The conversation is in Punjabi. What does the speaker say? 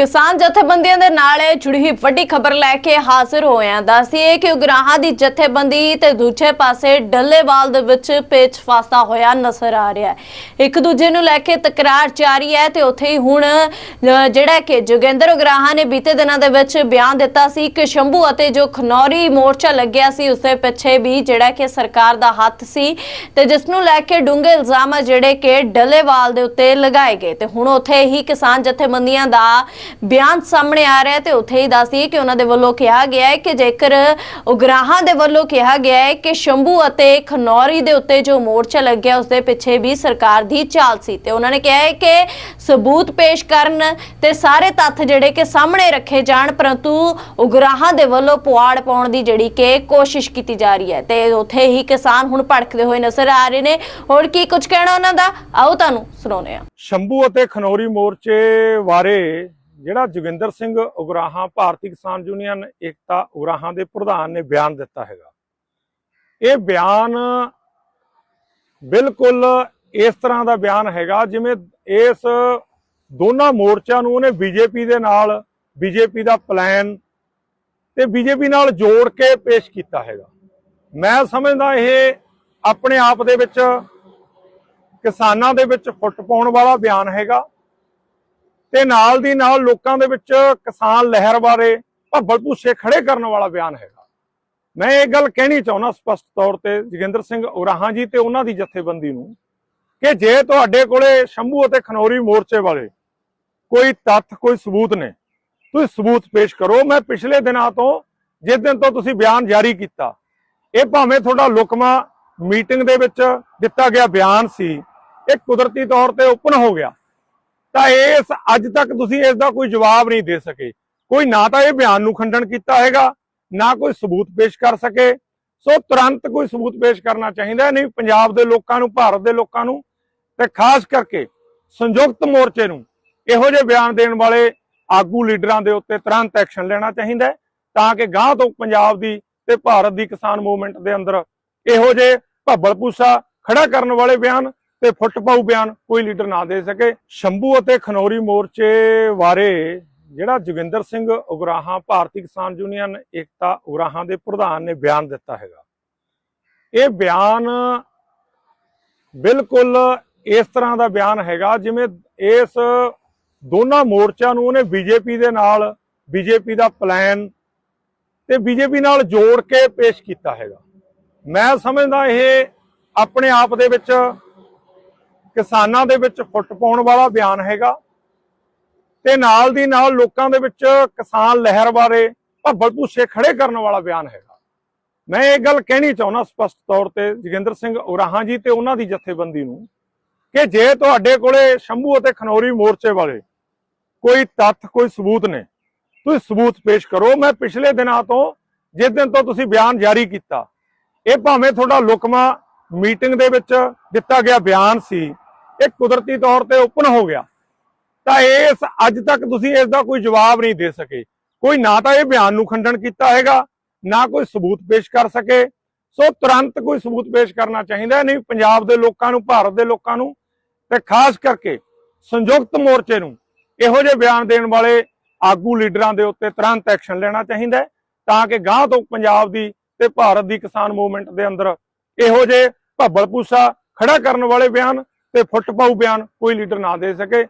ਕਿਸਾਨ ਜਥੇਬੰਦੀਆਂ ਦੇ ਨਾਲ ਜੁੜੀ ਹੋਈ ਵੱਡੀ ਖਬਰ ਲੈ ਕੇ ਹਾਜ਼ਰ ਹੋਏ ਦੱਸੀਏ ਕਿ ਉਗਰਾਹਾਂ ਦੀ ਜਥੇਬੰਦੀ ਤੇ ਦੂਜੇ ਪਾਸੇ ਡੱਲੇਵਾਲ ਦੇ ਵਿੱਚ ਪੇਚ ਫਾਸਾ ਹੋਇਆ ਨਜ਼ਰ ਆ ਰਿਹਾ ਹੈ। ਇੱਕ ਦੂਜੇ ਨੂੰ ਲੈ ਕੇ ਤਕਰਾਰ ਜਾਰੀ ਹੈ ਤੇ ਉੱਥੇ ਹੀ ਹੁਣ ਜਿਹੜਾ ਕਿ ਜੋਗਿੰਦਰ ਉਗਰਾਹਾਂ ਨੇ ਬੀਤੇ ਦਿਨਾਂ ਦੇ ਵਿੱਚ ਬਿਆਨ ਦਿੱਤਾ ਸੀ ਕਿ ਸ਼ੰਭੂ ਅਤੇ ਜੋ ਖਨੌਰੀ ਮੋਰਚਾ ਲੱਗਿਆ ਸੀ ਉਸ ਦੇ ਪਿੱਛੇ ਵੀ ਜਿਹੜਾ ਕਿ ਸਰਕਾਰ ਦਾ ਹੱਥ ਸੀ ਤੇ ਜਿਸ ਨੂੰ ਲੈ ਕੇ ਡੂੰਘੇ ਇਲਜ਼ਾਮ ਜਿਹੜੇ ਕਿ ਡੱਲੇਵਾਲ ਦੇ ਉੱਤੇ ਲਗਾਏ ਗਏ। ਤੇ ਹੁਣ ਉੱਥੇ ਹੀ ਕਿਸਾਨ ਜਥੇਬੰਦੀਆਂ ਦਾ ਬਿਆਨ ਸਾਹਮਣੇ ਆ ਰਿਹਾ ਤੇ ਉੱਥੇ ਹੀ ਦੱਸਦੀ ਕਿ ਉਹਨਾਂ ਦੇ ਵੱਲੋਂ ਕਿਹਾ ਗਿਆ ਹੈ ਕਿ ਜੇਕਰ ਉਗਰਾਹਾਂ ਦੇ ਵੱਲੋਂ ਕਿਹਾ ਗਿਆ ਹੈ ਕਿ ਸ਼ੰਭੂ ਅਤੇ ਖਨੌਰੀ ਦੇ ਉੱਤੇ ਜੋ ਮੋਰਚਾ ਲੱਗਿਆ ਉਸ ਦੇ ਪਿੱਛੇ ਵੀ ਸਰਕਾਰ ਦੀ ਚਾਲ ਸੀ ਤੇ ਉਹਨਾਂ ਨੇ ਕਿਹਾ ਹੈ ਕਿ ਸਬੂਤ ਪੇਸ਼ ਕਰਨ ਤੇ ਸਾਰੇ ਤੱਥ ਜਿਹੜੇ ਕਿ ਸਾਹਮਣੇ ਰੱਖੇ ਜਾਣ, ਪਰੰਤੂ ਉਗਰਾਹਾਂ ਦੇ ਵੱਲੋਂ ਪੁਆੜ ਪਾਉਣ ਦੀ ਜਿਹੜੀ ਕਿ ਕੋਸ਼ਿਸ਼ ਕੀਤੀ ਜਾ ਰਹੀ ਹੈ। ਤੇ ਉੱਥੇ ਹੀ ਕਿਸਾਨ ਹੁਣ ਭੜਕਦੇ ਹੋਏ ਨਜ਼ਰ ਆ ਰਹੇ ਨੇ। ਹੋਰ ਕੀ ਕੁਝ ਕਹਿਣਾ ਉਹਨਾਂ ਦਾ? ਆਓ ਤੁਹਾਨੂੰ ਸੁਣਾਉਂਦੇ ਆ ਸ਼ੰਭੂ ਅਤੇ ਖਨੌਰੀ ਮੋਰਚੇ ਬਾਰੇ ਜਿਹੜਾ ਜੋਗਿੰਦਰ ਸਿੰਘ ਉਗਰਾਹਾਂ ਭਾਰਤੀ ਕਿਸਾਨ ਯੂਨੀਅਨ ਏਕਤਾ ਉਗਰਾਹਾਂ ਦੇ ਪ੍ਰਧਾਨ ਨੇ ਬਿਆਨ ਦਿੱਤਾ ਹੈਗਾ। ਇਹ ਬਿਆਨ ਬਿਲਕੁਲ ਇਸ ਤਰ੍ਹਾਂ ਦਾ ਬਿਆਨ ਹੈਗਾ ਜਿਵੇਂ ਇਸ ਦੋਨਾਂ ਮੋਰਚਿਆਂ ਨੂੰ ਉਹਨੇ ਬੀਜੇਪੀ ਦੇ ਨਾਲ, ਬੀਜੇਪੀ ਦਾ ਪਲਾਨ ਤੇ ਬੀਜੇਪੀ ਨਾਲ ਜੋੜ ਕੇ ਪੇਸ਼ ਕੀਤਾ ਹੈਗਾ। ਮੈਂ ਸਮਝਦਾ ਇਹ ਆਪਣੇ ਆਪ ਦੇ ਵਿੱਚ ਕਿਸਾਨਾਂ ਦੇ ਵਿੱਚ ਫੁੱਟ ਪਾਉਣ ਵਾਲਾ ਬਿਆਨ ਹੈਗਾ। ਤੇ ਨਾਲ ਦੀ ਨਾਲ ਲੋਕਾਂ ਦੇ ਵਿੱਚ ਕਿਸਾਨ ਲਹਿਰ ਬਾਰੇ ਭੱਬਲ ਭੂਸੇ ਖੜੇ ਕਰਨ ਵਾਲਾ ਬਿਆਨ ਹੈਗਾ। ਮੈਂ ਇਹ ਗੱਲ ਕਹਿਣੀ ਚਾਹੁੰਦਾ ਸਪਸ਼ਟ ਤੌਰ ਤੇ ਜੋਗਿੰਦਰ ਸਿੰਘ ਉਰਾਹਾਂ ਜੀ ਤੇ ਉਹਨਾਂ ਦੀ ਜਥੇਬੰਦੀ ਨੂੰ ਕਿ ਜੇ ਤੁਹਾਡੇ ਕੋਲੇ ਸ਼ੰਭੂ ਅਤੇ ਖਨੌਰੀ ਮੋਰਚੇ ਵਾਲੇ ਕੋਈ ਤੱਥ, ਕੋਈ ਸਬੂਤ ਨੇ, ਤੁਸੀਂ ਸਬੂਤ ਪੇਸ਼ ਕਰੋ। ਮੈਂ ਪਿਛਲੇ ਦਿਨਾਂ ਤੋਂ, ਜਿਸ ਦਿਨ ਤੋਂ ਤੁਸੀਂ ਬਿਆਨ ਜਾਰੀ ਕੀਤਾ, ਇਹ ਭਾਵੇਂ ਤੁਹਾਡਾ ਲੁਕਮਾ ਮੀਟਿੰਗ ਦੇ ਵਿੱਚ ਦਿੱਤਾ ਗਿਆ ਬਿਆਨ ਸੀ, ਇਹ ਕੁਦਰਤੀ ਤੌਰ ਤੇ ਓਪਨ ਹੋ ਗਿਆ। ਤਾਂ ਇਸ ਅੱਜ ਤੱਕ ਤੁਸੀਂ ਇਸ ਦਾ ਕੋਈ ਜਵਾਬ ਨਹੀਂ ਦੇ ਸਕੇ। ਕੋਈ ਨਾ ਤਾਂ ਇਹ ਬਿਆਨ ਨੂੰ ਖੰਡਨ ਕੀਤਾ ਹੈਗਾ, ਨਾ ਕੋਈ ਸਬੂਤ ਪੇਸ਼ ਕਰ ਸਕੇ। ਸੋ ਤੁਰੰਤ ਕੋਈ ਸਬੂਤ ਪੇਸ਼ ਕਰਨਾ ਚਾਹੀਦਾ ਨਹੀਂ ਪੰਜਾਬ ਦੇ ਲੋਕਾਂ ਨੂੰ, ਭਾਰਤ ਦੇ ਲੋਕਾਂ ਨੂੰ, ਤੇ ਖਾਸ ਕਰਕੇ ਸੰਯੁਕਤ ਮੋਰਚੇ ਨੂੰ ਇਹੋ ਜਿਹੇ ਬਿਆਨ ਦੇਣ ਵਾਲੇ ਆਗੂ ਲੀਡਰਾਂ ਦੇ ਉੱਤੇ ਤੁਰੰਤ ਐਕਸ਼ਨ ਲੈਣਾ ਚਾਹੀਦਾ ਤਾਂ ਕਿ ਗਾਂਹ ਤੋਂ ਪੰਜਾਬ ਦੀ ਤੇ ਭਾਰਤ ਦੀ ਕਿਸਾਨ ਮੂਵਮੈਂਟ ਦੇ ਅੰਦਰ ਇਹੋ ਜਿਹੇ ਭੱਬਲ ਪੂਸਾ ਖੜਾ ਕਰਨ ਵਾਲੇ ਬਿਆਨ ਤੇ ਫੁੱਟ ਪਾਉ ਬਿਆਨ ਕੋਈ ਲੀਡਰ ਨਾ ਦੇ ਸਕੇ। ਸ਼ੰਭੂ ਅਤੇ ਖਨੌਰੀ ਮੋਰਚੇ ਬਾਰੇ ਜਿਹੜਾ ਜੋਗਿੰਦਰ ਸਿੰਘ ਉਗਰਾਹਾਂ ਭਾਰਤੀ ਕਿਸਾਨ ਯੂਨੀਅਨ ਏਕਤਾ ਉਗਰਾਹਾਂ ਦੇ ਪ੍ਰਧਾਨ ਨੇ ਬਿਆਨ ਦਿੱਤਾ ਹੈਗਾ। ਇਹ ਬਿਆਨ ਬਿਲਕੁਲ ਇਸ ਤਰ੍ਹਾਂ ਦਾ ਬਿਆਨ ਹੈਗਾ ਜਿਵੇਂ ਇਸ ਦੋਨਾਂ ਮੋਰਚਿਆਂ ਨੂੰ ਉਹਨੇ ਬੀਜੇਪੀ ਦੇ ਨਾਲ, ਬੀਜੇਪੀ ਦਾ ਪਲਾਨ ਤੇ ਬੀਜੇਪੀ ਨਾਲ ਜੋੜ ਕੇ ਪੇਸ਼ ਕੀਤਾ ਹੈਗਾ। ਮੈਂ ਸਮਝਦਾ ਇਹ ਆਪਣੇ ਆਪ ਦੇ ਵਿੱਚ ਕਿਸਾਨਾਂ ਦੇ ਵਿੱਚ ਫੁੱਟ ਪਾਉਣ ਵਾਲਾ ਬਿਆਨ ਹੈਗਾ ਤੇ ਨਾਲ ਦੀ ਨਾਲ ਲੋਕਾਂ ਦੇ ਵਿੱਚ ਕਿਸਾਨ ਲਹਿਰ ਬਾਰੇ ਭੱਬਲ ਭੂਸੇ ਖੜੇ ਕਰਨ ਵਾਲਾ ਬਿਆਨ ਹੈਗਾ। ਮੈਂ ਇਹ ਗੱਲ ਕਹਿਣੀ ਚਾਹੁੰਦਾ ਸਪਸ਼ਟ ਤੌਰ ਤੇ ਜੋਗਿੰਦਰ ਸਿੰਘ ਉਰਾਹਾਂ ਜੀ ਤੇ ਉਹਨਾਂ ਦੀ ਜਥੇਬੰਦੀ ਨੂੰ ਕਿ ਜੇ ਤੁਹਾਡੇ ਕੋਲੇ ਸ਼ੰਭੂ ਅਤੇ ਖਨੌਰੀ ਮੋਰਚੇ ਵਾਲੇ ਕੋਈ ਤੱਥ, ਕੋਈ ਸਬੂਤ ਨੇ, ਤੁਸੀਂ ਸਬੂਤ ਪੇਸ਼ ਕਰੋ। ਮੈਂ ਪਿਛਲੇ ਦਿਨਾਂ ਤੋਂ ਜਿਸ ਦਿਨ ਤੋਂ ਤੁਸੀਂ ਬਿਆਨ ਜਾਰੀ ਕੀਤਾ, ਇਹ ਭਾਵੇਂ ਤੁਹਾਡਾ ਲੁਕਮਾ ਮੀਟਿੰਗ ਦੇ ਵਿੱਚ ਦਿੱਤਾ ਗਿਆ ਬਿਆਨ ਸੀ ਇਹ ਕੁਦਰਤੀ ਤੌਰ ਤੇ ਓਪਨ ਹੋ ਗਿਆ। ਤਾਂ ਇਸ ਅੱਜ ਤੱਕ ਤੁਸੀਂ ਇਸ ਦਾ ਕੋਈ ਜਵਾਬ ਨਹੀਂ ਦੇ ਸਕੇ। ਕੋਈ ਨਾ ਤਾਂ ਇਹ ਬਿਆਨ ਨੂੰ ਖੰਡਨ ਕੀਤਾ ਹੈਗਾ, ਨਾ ਕੋਈ ਸਬੂਤ ਪੇਸ਼ ਕਰ ਸਕੇ। ਸੋ ਤੁਰੰਤ ਕੋਈ ਸਬੂਤ ਪੇਸ਼ ਕਰਨਾ ਚਾਹੀਦਾ ਨਹੀਂ ਪੰਜਾਬ ਦੇ ਲੋਕਾਂ ਨੂੰ, ਭਾਰਤ ਦੇ ਲੋਕਾਂ ਨੂੰ। ਤੇ ਖਾਸ ਕਰਕੇ ਸੰਯੁਕਤ ਮੋਰਚੇ ਨੂੰ ਇਹੋ ਜਿਹੇ ਬਿਆਨ ਦੇਣ ਵਾਲੇ ਆਗੂ ਲੀਡਰਾਂ ਦੇ ਉੱਤੇ ਤੁਰੰਤ ਐਕਸ਼ਨ ਲੈਣਾ ਚਾਹੀਦਾ ਤਾਂ ਕਿ ਗਾਂਹ ਤੋਂ ਪੰਜਾਬ ਦੀ ਤੇ ਭਾਰਤ ਦੀ ਕਿਸਾਨ ਮੂਵਮੈਂਟ ਦੇ ਅੰਦਰ ਇਹੋ ਜਿਹੇ ਭੱਬਲ ਪੂਸਾ ਖੜਾ ਕਰਨ ਵਾਲੇ ਬਿਆਨ ਤੇ ਫੁੱਟ ਪਾਉ ਬਿਆਨ ਕੋਈ ਲੀਡਰ ਨਾ ਦੇ ਸਕੇ।